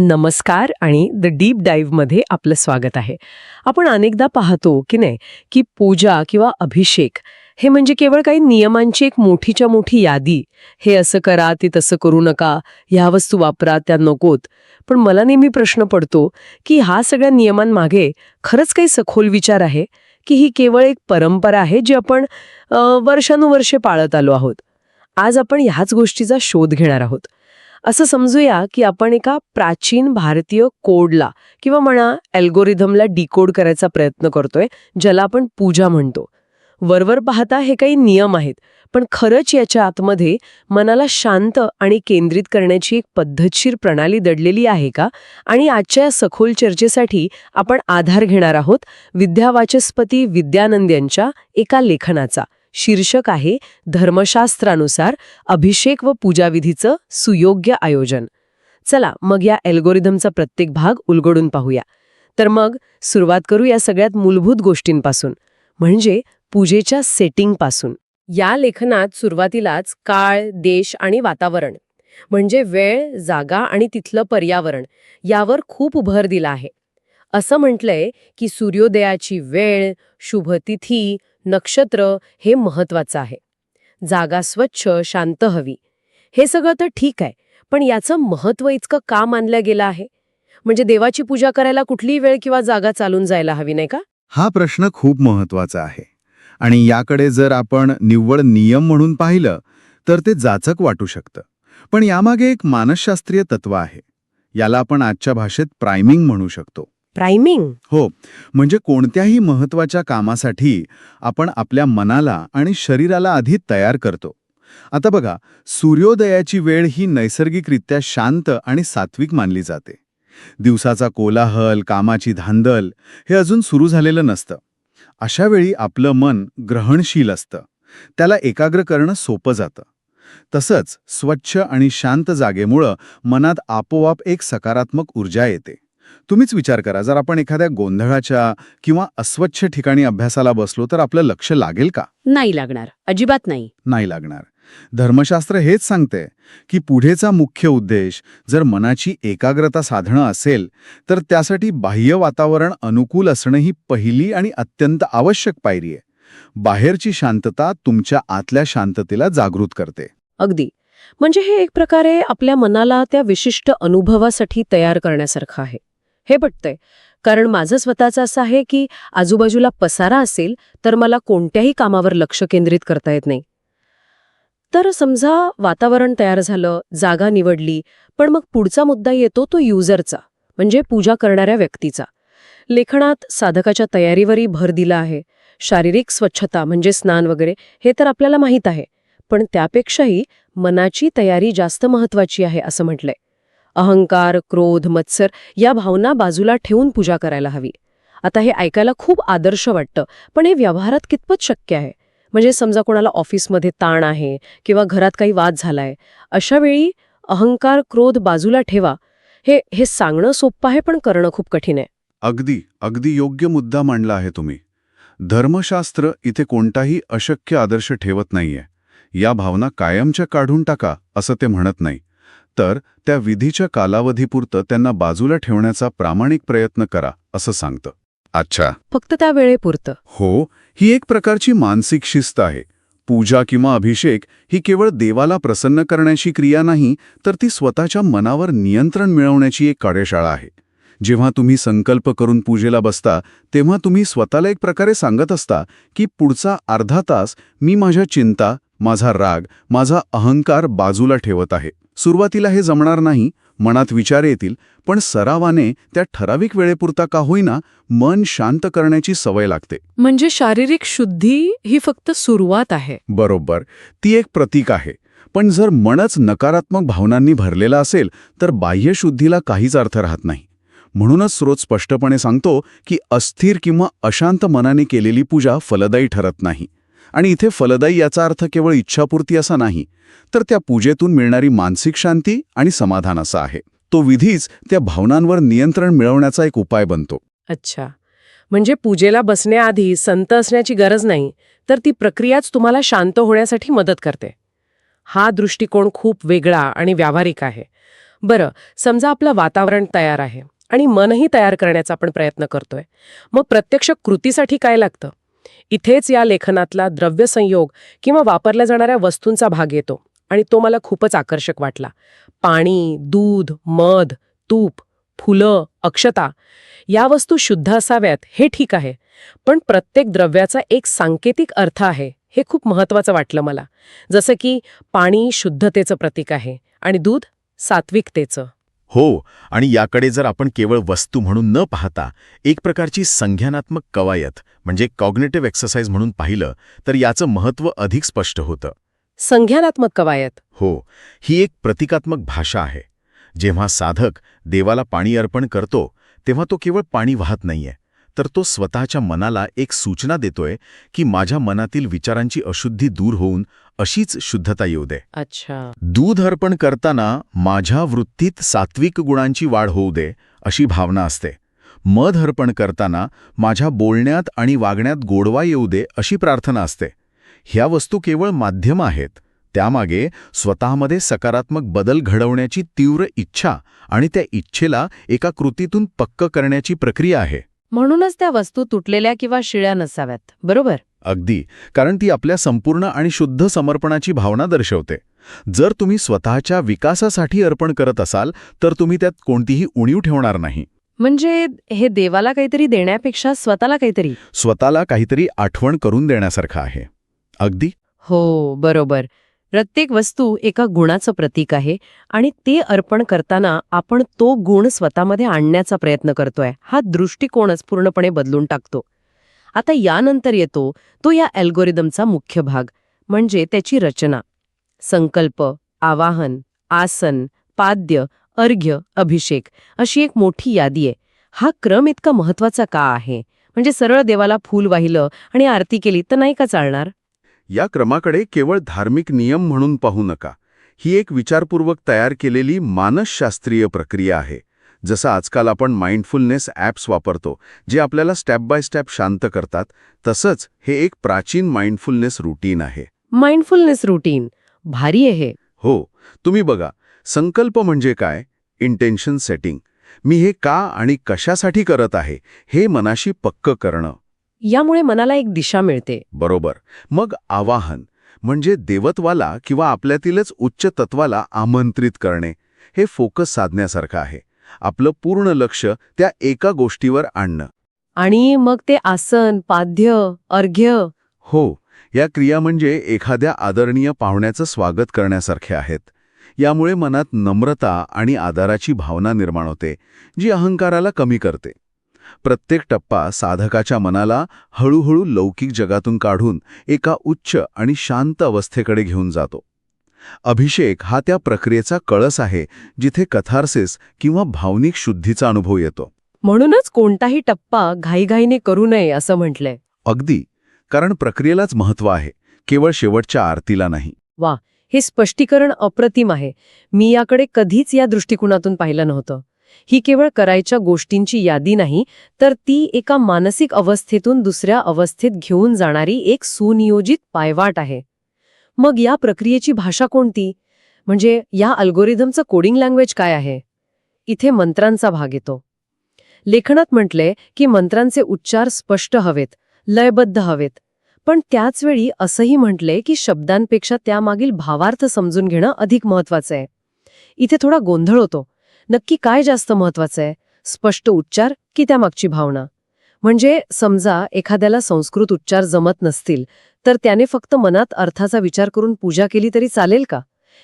नमस्कार आणि the deep डाईव्हमध्ये आपलं स्वागत आहे. आपण अनेकदा पाहतो की नाही की पूजा किंवा अभिषेक हे म्हणजे केवळ काही नियमांची एक मोठीच्या मोठी यादी. हे असं करा ते तसं करू नका ह्या वस्तू वापरा त्या नकोत. पण मला नेहमी प्रश्न पडतो की हा सगळ्या नियमांमागे खरंच काही सखोल विचार आहे? की ही केवळ एक परंपरा आहे जी आपण वर्षानुवर्षे पाळत आलो आहोत? आज आपण ह्याच गोष्टीचा शोध घेणार आहोत. असं समजूया की आपण एका प्राचीन भारतीय कोडला किंवा म्हणा अल्गोरिधमला डिकोड करायचा प्रयत्न करतोय ज्याला आपण पूजा म्हणतो. वरवर पाहता हे काही नियम आहेत पण खरंच याच्या आतमध्ये मनाला शांत आणि केंद्रित करण्याची एक पद्धतशीर प्रणाली दडलेली आहे का? आणि आजच्या या सखोल चर्चेसाठी आपण आधार घेणार आहोत विद्यावाचस्पती विद्यानंद यांच्या एका लेखनाचा. शीर्षक आहे धर्मशास्त्रानुसार अभिषेक व पूजाविधीचं सुयोग्य आयोजन. चला मग या अल्गोरिथमचा प्रत्येक भाग उलगडून पाहूया. तर मग सुरुवात करू या सगळ्यात मूलभूत गोष्टींपासून म्हणजे पूजेच्या सेटिंगपासून. या लेखनात सुरुवातीलाच काळ देश आणि वातावरण म्हणजे वेळ जागा आणि तिथलं पर्यावरण यावर खूप भर दिला आहे. असं म्हटलंय की सूर्योदयाची वेळ शुभ तिथी नक्षत्र हे महत्वाचं आहे. जागा स्वच्छ शांत हवी. हे सगळं तर ठीक आहे पण याचं महत्त्व इतकं का मानलं गेलं आहे? म्हणजे देवाची पूजा करायला कुठलीही वेळ किंवा जागा चालून जायला हवी नाही का? हा प्रश्न खूप महत्त्वाचा आहे. आणि याकडे जर आपण निव्वळ नियम म्हणून पाहिलं तर ते जाचक वाटू शकतं. पण यामागे एक मानसशास्त्रीय तत्व आहे. याला आपण आजच्या भाषेत प्रायमिंग म्हणू शकतो. प्राइमिंग हो म्हणजे कोणत्याही महत्त्वाच्या कामासाठी आपण आपल्या मनाला आणि शरीराला आधी तयार करतो. आता बघा सूर्योदयाची वेळ ही नैसर्गिकरित्या शांत आणि सात्विक मानली जाते. दिवसाचा कोलाहल कामाची धांदल हे अजून सुरू झालेलं नसतं. अशा वेळी आपलं मन ग्रहणशील असतं. त्याला एकाग्र करणं सोपं जातं. तसंच स्वच्छ आणि शांत जागेमुळं मनात आपोआप एक सकारात्मक ऊर्जा येते. तुम्हीच विचार करा जर आपण एखाद्या गोंधळाच्या किंवा अस्वच्छ ठिकाणी अभ्यासाला बसलो तर आपलं लक्ष लागेल का? नाही लागणार. अजिबात नाही. नाही लागणार. धर्मशास्त्र हेच सांगते की पुढेचा मुख्य उद्देश जर मनाची एकाग्रता साधणं असेल तर त्यासाठी बाह्य वातावरण अनुकूल असणं ही पहिली आणि अत्यंत आवश्यक पायरी आहे. बाहेरची शांतता तुमच्या आतल्या शांततेला जागृत करते. अगदी. म्हणजे हे एक प्रकारे आपल्या मनाला त्या विशिष्ट अनुभवासाठी तयार करण्यासारखं आहे. हे पटतंय. कारण माझं स्वतःचं असं आहे की आजूबाजूला पसारा असेल तर मला कोणत्याही कामावर लक्ष केंद्रित करता येत नाही. तर समजा वातावरण तयार झालं जागा निवडली पण मग पुढचा मुद्दा येतो तो युजरचा म्हणजे पूजा करणाऱ्या व्यक्तीचा. लेखनात साधकाच्या तयारीवरही भर दिला आहे. शारीरिक स्वच्छता म्हणजे स्नान वगैरे हे तर आपल्याला माहीत आहे. पण त्यापेक्षाही मनाची तयारी जास्त महत्वाची आहे असं म्हटलंय. अहंकार क्रोध मत्सर या भावना बाजूला ठेवून पूजा करायला हवी. आता हे ऐकायला खूप आदर्श वाटतं पण हे व्यवहारात कितपत शक्य आहे? म्हणजे समजा कोणाला ऑफिसमध्ये ताण आहे किंवा घरात काही वाद झालाय अशा वेळी अहंकार क्रोध बाजूला ठेवा. हे हे सांगणं सोपं आहे पण करणं खूप कठीण आहे. अगदी अगदी योग्य मुद्दा मांडला आहे तुम्ही. धर्मशास्त्र इथे कोणताही अशक्य आदर्श ठेवत नाहीये. या भावना कायमच्या काढून टाका असं ते म्हणत नाही. तर त्या विधीच्या कालावधीपुरतं त्यांना बाजूला ठेवण्याचा प्रामाणिक प्रयत्न करा असं सांगतं. अच्छा. फक्त त्या वेळेपुरतं. हो ही एक प्रकारची मानसिक शिस्त आहे. पूजा किंवा अभिषेक ही केवळ देवाला प्रसन्न करण्याची क्रिया नाही तर ती स्वतःच्या मनावर नियंत्रण मिळवण्याची एक कार्यशाळा आहे. जेव्हा तुम्ही संकल्प करून पूजेला बसता तेव्हा तुम्ही स्वतःला एक प्रकारे सांगत असता की पुढचा अर्धा तास मी माझ्या चिंता माझा राग माझा अहंकार बाजूला ठेवत आहे. सुरुवातीला हे जमणार नाही मनात विचार येतील पण सरावाने त्या ठराविक वेळेपुरता का होईना मन शांत करण्याची सवय लागते. म्हणजे शारीरिक शुद्धी ही फक्त सुरुवात आहे. बरोबर ती एक प्रतीक आहे. पण जर मनच नकारात्मक भावनांनी भरलेला असेल तर बाह्यशुद्धीला काहीच अर्थ राहत नाही. म्हणूनच स्रोत स्पष्टपणे सांगतो की अस्थिर किंवा अशांत मनाने केलेली पूजा फलदायी ठरत नाही. आणि इथे फलदायी याचा अर्थ केवळ इच्छापूर्ती असा नाही तर त्या पूजेतून मिळणारी मानसिक शांती आणि समाधान असा आहे. तो विधीच त्या भावनांवर नियंत्रण मिळवण्याचा एक उपाय बनतो. अच्छा. म्हणजे पूजेला बसण्याआधी संत असण्याची गरज नाही तर ती प्रक्रियाच तुम्हाला शांत होण्यासाठी मदत करते. हा दृष्टिकोन खूप वेगळा आणि व्यावहारिक आहे. बरं समजा आपलं वातावरण तयार आहे आणि मनही तयार करण्याचा आपण प्रयत्न करतोय. मग प्रत्यक्ष कृतीसाठी काय लागतं? इथेच या लेखनातला द्रव्य संयोग किंवा वापरल्या जाणाऱ्या वस्तूंचा भाग येतो आणि तो मला खूपच आकर्षक वाटला. पाणी दूध मध तूप फुलं अक्षता या वस्तू शुद्ध असाव्यात हे ठीक आहे पण प्रत्येक द्रव्याचा एक सांकेतिक अर्थ आहे हे खूप महत्वाचं वाटलं मला. जसं की पाणी शुद्धतेचं प्रतीक आहे आणि दूध सात्विकतेचं. हो आणि याकडे जर आपण केवळ वस्तू म्हणून न पाहता एक प्रकारची संज्ञानात्मक कवायत म्हणजे कॉग्नेटिव्ह एक्सरसाइज म्हणून पाहिलं तर याचं महत्त्व अधिक स्पष्ट होतं. संज्ञानात्मक कवायत. हो ही एक प्रतिकात्मक भाषा आहे. जेव्हा साधक देवाला पाणी अर्पण करतो तेव्हा तो केवळ पाणी वाहत नाहीये तर तो स्वतःच्या मनाला एक सूचना देतोय की माझ्या मनातील विचारांची अशुद्धी दूर होऊन अशीच शुद्धता येऊ दे. अच्छा. दूध अर्पण करताना माझ्या वृत्तीत सात्विक गुणांची वाढ होऊ दे अशी भावना असते. मध अर्पण करताना माझ्या बोलण्यात आणि वागण्यात गोडवा येऊ दे अशी प्रार्थना असते. ह्या वस्तू केवळ माध्यम आहेत. त्यामागे स्वतःमध्ये सकारात्मक बदल घडवण्याची तीव्र इच्छा आणि त्या इच्छेला एका कृतीतून पक्क करण्याची प्रक्रिया आहे. म्हणूनच त्या वस्तू तुटलेल्या किंवा शिळ्या नसाव्यात बरोबर? अगदी कारण ती आपल्या संपूर्ण आणि शुद्ध समर्पणाची भावना दर्शवते. जर तुम्ही स्वतःच्या विकासासाठी अर्पण करत असाल तर तुम्ही त्यात कोणतीही उणीव ठेवणार नाही. म्हणजे हे देवाला काहीतरी देण्यापेक्षा स्वतःला काहीतरी? स्वतःला काहीतरी आठवण करून देण्यासारखं आहे. अगदी? हो बरोबर. प्रत्येक वस्तू एका गुणाचं प्रतीक आहे आणि ते अर्पण करताना आपण तो गुण स्वतःमध्ये आणण्याचा प्रयत्न करतोय. हा दृष्टिकोनच पूर्णपणे बदलून टाकतो. आता यानंतर येतो तो या अल्गोरिदमचा मुख्य भाग म्हणजे त्याची रचना. संकल्प आवाहन आसन पाद्य अर्घ्य अभिषेक अशी एक मोठी यादी आहे. हा क्रम इतका महत्त्वाचा का आहे? म्हणजे सरळ देवाला फूल वाहिलं आणि आरती केली तर नाही का चालणार? या क्रमाकडे केवळ धार्मिक नियम म्हणून पाहू नका. ही एक विचारपूर्वक तयार केलेली मानसशास्त्रीय प्रक्रिया आहे. जसं आजकाल आपण माइंडफुलनेस ॲप्स वापरतो जे आपल्याला स्टेप बाय स्टेप शांत करतात तसंच हे एक प्राचीन माइंडफुलनेस रुटीन आहे. माइंडफुलनेस रुटीन भारी आहे हे. हो तुम्ही बघा संकल्प म्हणजे काय? इंटेन्शन सेटिंग मी हे का आणि कशासाठी करत आहे हे मनाशी पक्क करणं. यामुळे मनाला एक दिशा मिळते. बरोबर. मग आवाहन म्हणजे देवत्वाला किंवा आपल्यातीलच उच्च तत्वाला आमंत्रित करणे हे फोकस साधण्यासारखं आहे. आपलं पूर्ण लक्ष त्या एका गोष्टीवर आणणं. आणि मग ते आसन पाद्य अर्घ्य. हो या क्रिया म्हणजे एखाद्या आदरणीय पाहुण्याचं स्वागत करण्यासारखे आहेत. यामुळे मनात नम्रता आणि आदराची भावना निर्माण होते जी अहंकाराला कमी करते. प्रत्येक टप्पा साधकाच्या मनाला हळूहळू लौकिक जगातून काढून एका उच्च आणि शांत अवस्थेकडे घेऊन जातो. अभिषेक हा त्या प्रक्रियेचा कळस आहे जिथे कथार्सिस किंवा भावनिक शुद्धीचा अनुभव येतो. म्हणूनच कोणताही टप्पा घाईघाईने करू नये असं म्हटलंय. अगदी. कारण प्रक्रियेलाच महत्त्व आहे. केवळ शेवटच्या आरतीला नाही. हे स्पष्टीकरण अप्रतिम आहे. मी याकडे कधीच या दृष्टिकोनातून पाहिलं नव्हतं. ही केवळ करायच्या गोष्टींची यादी नाही तर ती एका मानसिक अवस्थेतून दुसऱ्या अवस्थेत घेऊन जाणारी एक सुनियोजित पायवाट आहे. मग या प्रक्रियेची भाषा कोणती? म्हणजे या अल्गोरिदमचं कोडिंग लँग्वेज काय आहे? इथे मंत्रांचा भाग येतो. लेखनात म्हटले की मंत्रांचे उच्चार स्पष्ट हवेत लयबद्ध हवेत. पण त्याचवेळी असंही म्हटले की शब्दांपेक्षा त्यामागील भावार्थ समजून घेणं अधिक महत्वाचं आहे. इथे थोडा गोंधळ होतो. नक्की काय जास्त महत्वाचं आहे? स्पष्ट उच्चार की त्यामागची भावना? म्हणजे समजा एखाद्याला संस्कृत उच्चार जमत नसतील तर त्याने फक्त मनात अर्थाचा विचार करून पूजा केली तरी चालेल का?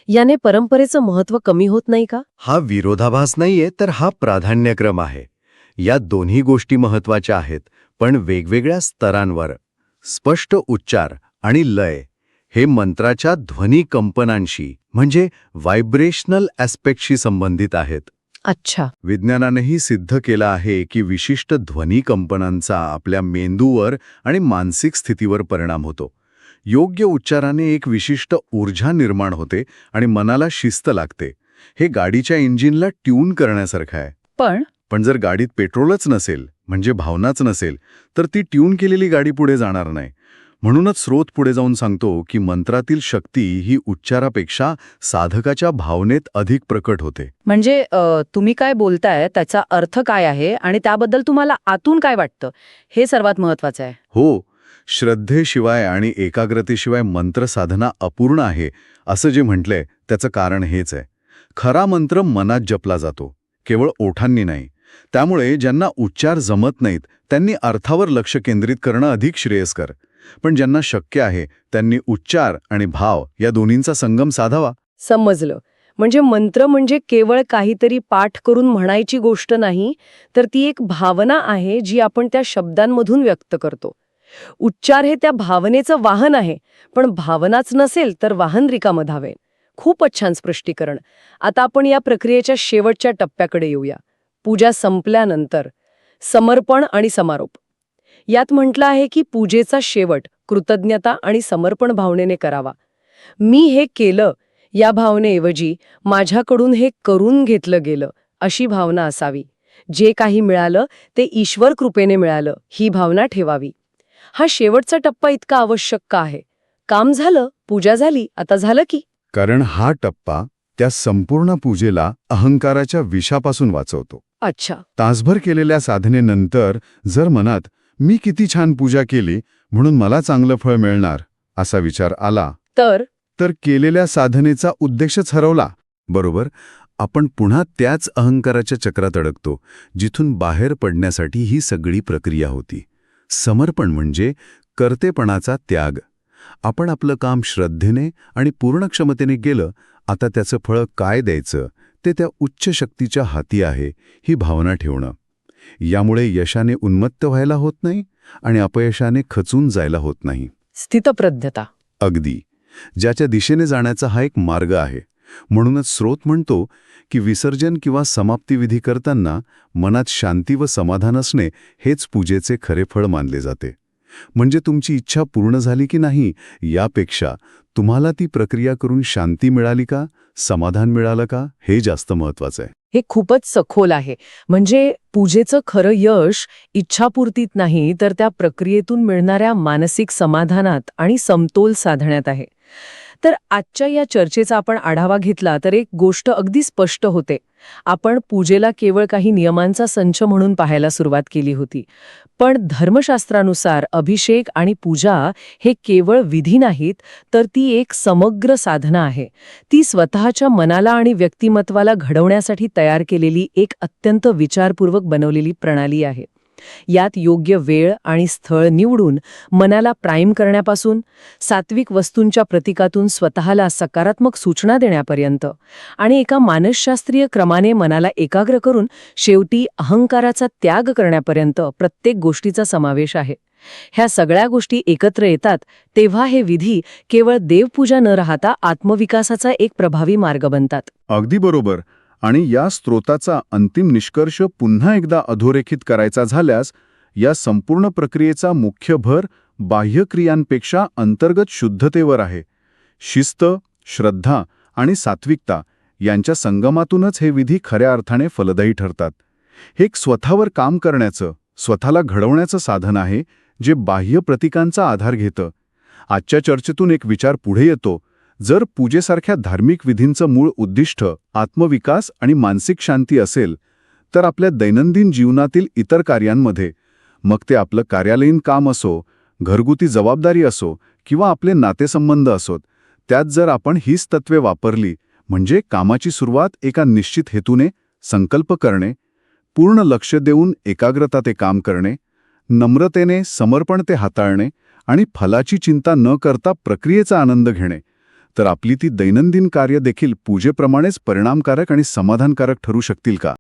याने परंपरेचं महत्त्व कमी होत नाही का? हा विरोधाभास नाहीये तर हा प्राधान्यक्रम आहे. या दोन्ही गोष्टी महत्त्वाच्या आहेत पण वेगवेगळ्या स्तरांवर. स्पष्ट उच्चार आणि लय हे मंत्राच्या ध्वनी कंपनांशी म्हणजे व्हायब्रेशनल ॲस्पेक्टशी संबंधित आहेत. अच्छा. विज्ञानानेही सिद्ध केलं आहे की विशिष्ट ध्वनी कंपनांचा आपल्या मेंदूवर आणि मानसिक स्थितीवर परिणाम होतो. योग्य उच्चाराने एक विशिष्ट ऊर्जा निर्माण होते आणि मनाला शिस्त लागते. हे गाडीच्या इंजिनला ट्यून करण्यासारखं आहे. पण? पण जर गाडीत पेट्रोलच नसेल म्हणजे भावनाच नसेल तर ती ट्यून केलेली गाडी पुढे जाणार नाही. म्हणूनच स्रोत पुढे जाऊन सांगतो की मंत्रातील शक्ती ही उच्चारापेक्षा साधकाच्या भावनेत अधिक प्रकट होते. म्हणजे तुम्ही काय बोलताय त्याचा अर्थ काय आहे आणि त्याबद्दल तुम्हाला आतून काय वाटतं? हे सर्वात महत्वाचं आहे. हो श्रद्धेशिवाय आणि एकाग्रतेशिवाय मंत्र साधना अपूर्ण आहे असं जे म्हटलंय त्याचं कारण हेच आहे. खरा मंत्र मनात जपला जातो केवळ ओठांनी नाही. त्यामुळे ज्यांना उच्चार जमत नाहीत त्यांनी अर्थावर लक्ष केंद्रित करणं अधिक श्रेयस्कर. पण ज्यांना शक्य आहे त्यांनी उच्चार आणि भाव या दोन्हींचा संगम साधावा. समजलं. म्हणजे मंत्र म्हणजे केवळ काहीतरी पाठ करून म्हणायची गोष्ट नाही तर ती एक भावना आहे जी आपण त्या शब्दांमधून व्यक्त करतो. उच्चार हे त्या भावनेचं वाहन आहे पण भावनाच नसेल तर वाहन रिकामं धावे खूपच छान स्पष्टीकरण. आता आपण या प्रक्रियेच्या शेवटच्या टप्प्याकडे येऊया. पूजा संपल्यानंतर. समर्पण आणि समारोप. यात म्हटलं आहे की पूजेचा शेवट कृतज्ञता आणि समर्पण भावनेने करावा. मी हे केलं या भावनेऐवजी माझ्याकडून हे करून घेतलं गेलं अशी भावना असावी. जे काही मिळालं ते ईश्वर कृपेने मिळालं ही भावना ठेवावी. हा शेवटचा टप्पा इतका आवश्यक का आहे? काम झालं पूजा झाली आता झालं की? कारण हा टप्पा त्या संपूर्ण पूजेला अहंकाराच्या विषापासून वाचवतो. अच्छा. तासभर केलेल्या साधनेनंतर जर मनात मी किती छान पूजा केली म्हणून मला चांगलं फळ मिळणार असा विचार आला. तर? तर केलेल्या साधनेचा उद्देशच हरवला. बरोबर आपण पुन्हा त्याच अहंकाराच्या चक्रात अडकतो जिथून बाहेर पडण्यासाठी ही सगळी प्रक्रिया होती. समर्पण म्हणजे कर्तेपणाचा त्याग. आपण आपलं काम श्रद्धेने आणि पूर्ण क्षमतेने केलं आता त्याचं फळ काय द्यायचं ते त्या उच्च शक्तीच्या हाती आहे ही भावना ठेवणं. यामुळे यशाने उन्मत्त व्हायला होत नाही आणि अपयशाने खचून जायला होत नाही. स्थितप्रज्ञता. अगदी. ज्याच्या दिशेने जाण्याचा हा एक मार्ग आहे. म्हणूनच स्रोत म्हणतो की विसर्जन किंवा समाप्तीविधी करताना मनात शांती व समाधान असणे हेच पूजेचे खरे फळ मानले जाते. म्हणजे तुमची इच्छा पूर्ण झाली की नाही यापेक्षा तुम्हाला ती प्रक्रिया करून शांती मिळाली का समाधान मिळालं का हे जास्त महत्वाचं आहे. हे खूपच सखोल आहे. म्हणजे पूजेचं खरं यश इच्छापूर्तीत नाही तर त्या प्रक्रियेतून मिळणाऱ्या मानसिक समाधानात आणि समतोल साधण्यात आहे. तर आजच्या या चर्चेचा आपण आढावा घेतला तर एक गोष्ट अगदी स्पष्ट होते. आपण पूजेला केवळ काही नियमांचा संच म्हणून पाहायला सुरुवात केली होती. पण धर्मशास्त्रानुसार अभिषेक आणि पूजा हे केवळ विधी नाहीत तर ती एक समग्र साधना आहे. ती स्वतःच्या मनाला आणि व्यक्तिमत्वाला घडवण्यासाठी तयार केलेली एक अत्यंत विचारपूर्वक बनवलेली प्रणाली आहे. यात योग्य वेळ आणि स्थळ निवडून मनाला प्राईम करण्यापासून सात्विक वस्तूंच्या प्रतीकातून स्वतःला सकारात्मक सूचना देण्यापर्यंत आणि एका मानसशास्त्रीय क्रमाने मनाला एकाग्र करून शेवटी अहंकाराचा त्याग करण्यापर्यंत प्रत्येक गोष्टीचा समावेश आहे. ह्या सगळ्या गोष्टी एकत्र येतात तेव्हा हे विधी केवळ देवपूजा न राहता आत्मविकासाचा एक प्रभावी मार्ग बनतात. अगदी बरोबर. आणि या स्त्रोताचा अंतिम निष्कर्ष पुन्हा एकदा अधोरेखित करायचा झाल्यास या संपूर्ण प्रक्रियेचा मुख्य भर बाह्यक्रियांपेक्षा अंतर्गत शुद्धतेवर आहे. शिस्त श्रद्धा आणि सात्विकता यांच्या संगमातूनच हे विधी खऱ्या अर्थाने फलदायी ठरतात. हे एक स्वतःवर काम करण्याचं स्वतःला घडवण्याचं साधन आहे जे बाह्य प्रतीकांचा आधार घेतं. आजच्या चर्चेतून एक विचार पुढे येतो जर पूजेसारख्या धार्मिक विधींचं मूळ उद्दिष्ट आत्मविकास आणि मानसिक शांती असेल तर आपल्या दैनंदिन जीवनातील इतर कार्यांमध्ये मग ते आपलं कार्यालयीन काम असो घरगुती जबाबदारी असो किंवा आपले नातेसंबंध असोत त्यात जर आपण हीच तत्वे वापरली म्हणजे कामाची सुरुवात एका निश्चित हेतूने संकल्प करणे पूर्ण लक्ष देऊन एकाग्रता ते काम करणे नम्रतेने समर्पण ते हाताळणे आणि फलाची चिंता न करता प्रक्रियेचा आनंद घेणे तर आपली ती दैनंदिन कार्य देखील पूजेप्रमाणेच परिणामकारक आणि समाधानकारक ठरू शकतील का?